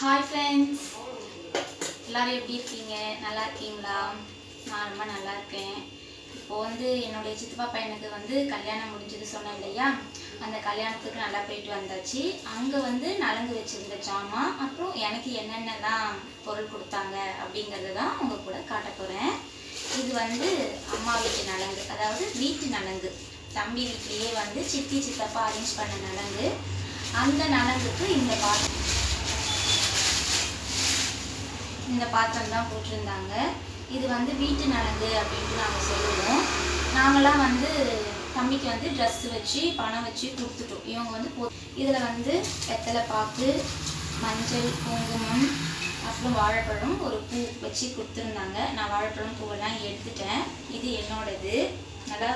Hi friends எல்லோரும் எப்படி இருக்கீங்க? நல்லா இருக்கீங்களா? நான் ரொம்ப நல்லா இருக்கேன். இப்போ வந்து என்னுடைய சித்தப்பா பையனுக்கு வந்து கல்யாணம் முடிஞ்சது சொன்னேன் இல்லையா? அந்த கல்யாணத்துக்கு நல்லா போயிட்டு வந்தாச்சு. அங்கே வந்து நலங்கு வச்சுருந்த ஜாமான் அப்புறம் எனக்கு என்னென்னலாம் பொருள் கொடுத்தாங்க அப்படிங்கிறத தான் உங்கள் கூட காட்ட போகிறேன் இது வந்து அம்மா வீட்டு நலங்கு அதாவது வீட்டு நலங்கு. தம்பி வீட்லேயே வந்து சித்தி சித்தப்பா அரேஞ்ச் பண்ண நலங்கு. அந்த நலங்குக்கு இந்த பாட்டு இந்த பாத்திரம் தான் போட்டிருந்தாங்க. இது வந்து வீட்டு நலங்கு அப்படின்ட்டு நாங்கள் சொல்லுவோம். நாங்களாம் வந்து தம்பிக்கு வந்து ட்ரெஸ் வச்சு பணம் வச்சு கொடுத்துட்டோம். இவங்க வந்து போ இதில் வந்து வெத்தலை பாக்கு மஞ்சள் குங்குமம் அப்புறம் வாழைப்பழம் ஒரு பூ வச்சு கொடுத்துருந்தாங்க. நான் வாழைப்பழம் பூவெல்லாம் எடுத்துட்டேன். இது என்னோடது. நல்லா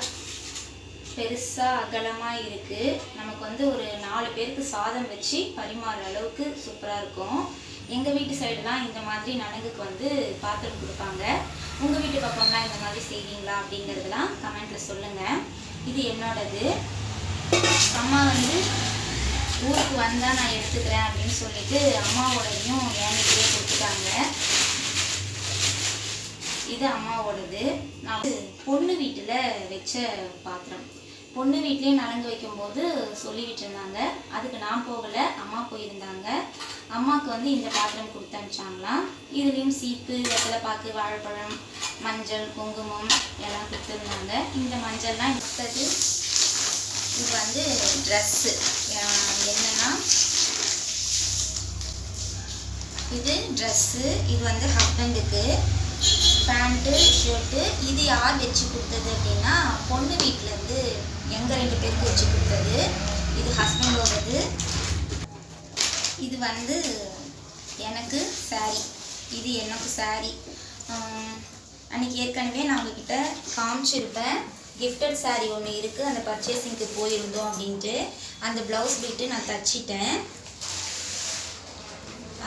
பெருசாக அகலமாக இருக்குது நமக்கு வந்து ஒரு நாலு பேருக்கு சாதம் வச்சு பரிமாறுற அளவுக்கு சூப்பராக இருக்கும். எங்கள் வீட்டு சைடெலாம் இந்த மாதிரி நலங்குக்கு வந்து பாத்திரம் கொடுப்பாங்க. உங்கள் வீட்டு பக்கம்லாம் இந்த மாதிரி செய்வீங்களா அப்படிங்கிறதுலாம் கமெண்ட்டில் சொல்லுங்கள் இது என்னோடது. அம்மா வந்து ஊருக்கு வந்தால் நான் எடுத்துக்கிறேன் அப்படின்னு சொல்லிட்டு அம்மாவோடதையும் என்கிட்டயே கொடுத்துட்டாங்க. இது அம்மாவோடது. நான் வந்து பொண்ணு வீட்டில் வச்ச பாத்திரம். பொண்ணு வீட்லேயும் நலங்கு வைக்கும்போது சொல்லிக்கிட்டு இருந்தாங்க. அதுக்கு நான் போகலை அம்மா போயிருந்தாங்க. அம்மாவுக்கு வந்து இந்த பாத்திரம் கொடுத்து அனுப்பிச்சாங்களாம். இதுலேயும் சீப்பு வெத்தலைப்பாக்கு வாழைப்பழம் மஞ்சள் குங்குமம் எல்லாம் கொடுத்துருந்தாங்க இந்த மஞ்சள்லாம் கொடுத்தது இது வந்து ட்ரெஸ்ஸு என்னென்னா இது ட்ரெஸ்ஸு இது வந்து ஹஸ்பண்டுக்கு பேண்ட்டு ஷர்ட்டு இது யார் வச்சு கொடுத்தது அப்படின்னா பொண்ணு வீட்டிலேருந்து எங்கள் ரெண்டு பேருக்கு வச்சு கொடுத்தது? இது ஹஸ்பண்டோடது. இது வந்து எனக்கு சாரி இது எனக்கு சாரி அன்றைக்கி அன்னைக்கு ஏற்கனவே நான் உங்ககிட்ட காமிச்சிருப்பேன். கிஃப்டட் saree ஒன்று இருக்குது அந்த பர்ச்சேசிங்க்கு போயிருந்தோம் அப்படின்ட்டு. அந்த ப்ளவுஸ் பிட்டு நான் தச்சிட்டேன்.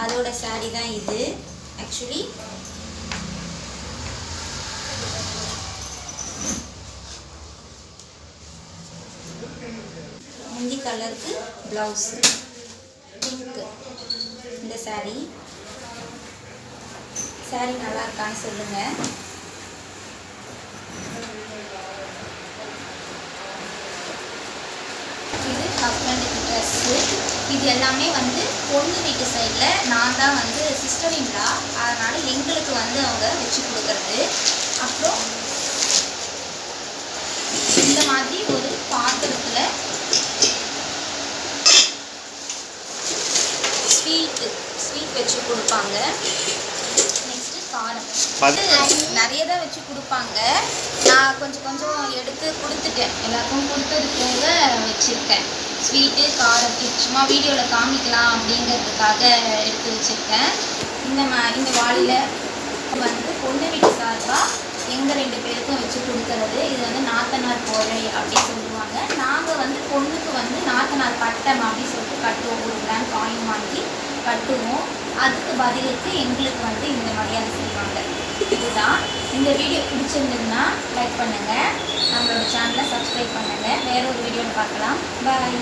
அதோட saree தான் இது. ஆக்சுவலி முந்தி கலருக்கு ப்ளவுஸு பிங்க்கு இந்த saree. saree நல்லா இருக்கான்னு சொல்லுங்கள் இது ஹஸ்பண்டுக்கு ட்ரெஸ்ஸு இது எல்லாமே வந்து பொண்ணு வீட்டு சைடில் நான் தான் வந்து சிஸ்டரிங்களா அதனால் எங்களுக்கு வந்து அவங்க வச்சு கொடுக்கறது. அப்புறம் இந்த மாதிரி ஒரு பாத்திரத்தில் ஸ்வீட்டு ஸ்வீட் வச்சு கொடுப்பாங்க. நெக்ஸ்ட்டு காரம். நிறைய தான் வச்சு கொடுப்பாங்க. நான் கொஞ்சம் கொஞ்சம் எடுத்து கொடுத்துட்டேன். எல்லாருக்கும் கொடுத்தது போக வச்சுருக்கேன். ஸ்வீட்டு காரம் சும்மா வீடியோவில் காமிக்கலாம் அப்படிங்கிறதுக்காக எடுத்து வச்சுருக்கேன். இந்த மா இந்த வாளியில் வந்து பொண்ணு வீட்டு சார்பாக எங்கள் ரெண்டு பேருக்கும் வச்சு கொடுக்கறது. இது வந்து நாத்தனார் போரை அப்படி சொல்லுவாங்க. நாங்கள் வந்து பொண்ணுக்கு வந்து நாத்தனார் பட்டம் அப்படி சொல்லிட்டு கட்டுவோம். ஒரு கிராம் காயின் வாங்கி கட்டுவோம். அதுக்கு பதிலுக்கு எங்களுக்கு வந்து இந்த மரியாதை செய்வாங்க இதுதான். இந்த வீடியோ பிடிச்சிருந்ததுன்னா லைக் பண்ணுங்கள் நம்மளோட சேனலை சப்ஸ்கிரைப் பண்ணுங்கள் வேற ஒரு வீடியோவில் பார்க்கலாம். பாய்